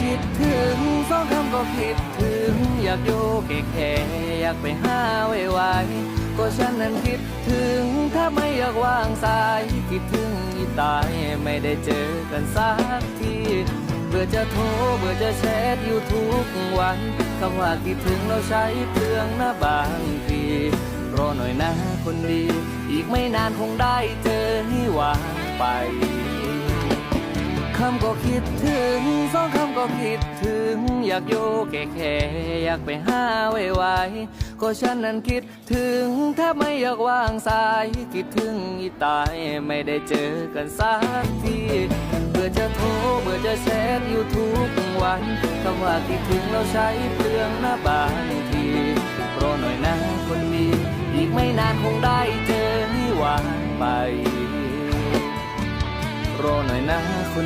คิดถึงสองคำก็คิดถึง อยากอยู่แค่ๆอยากไปหาไวๆก็ฉันนั้นคิดถึง ถ้าไม่อยากวางสาย คิดถึงอีตายไม่ได้เจอกันสักทีเบื่อจะโทรเบื่อจะแชทอยู่ทุกวันคำว่าคิดถึงเราใช้เปลืองนะบางทีรอหน่อยนะคนดี อีกไม่นานคงได้เจอให้วางไปคำก็คิดถึงสองคำ ก็คิดถึง อยากอยู่แค่แค่อยากไปหาไวๆก็ฉันนั้นคิดถึงแทบไม่อยากวางสาย คิดถึงอีตายไม่ได้เจอกันสักทีเบื่อจะโทรเบื่อจะแชทอยู่ทุกวันคำว่าคิดถึงเราใช้เปลืองนะบางทีรอหน่อยนะคนดี อีกไม่นานคงได้เจอให้วางไปรอหน่อยนะคน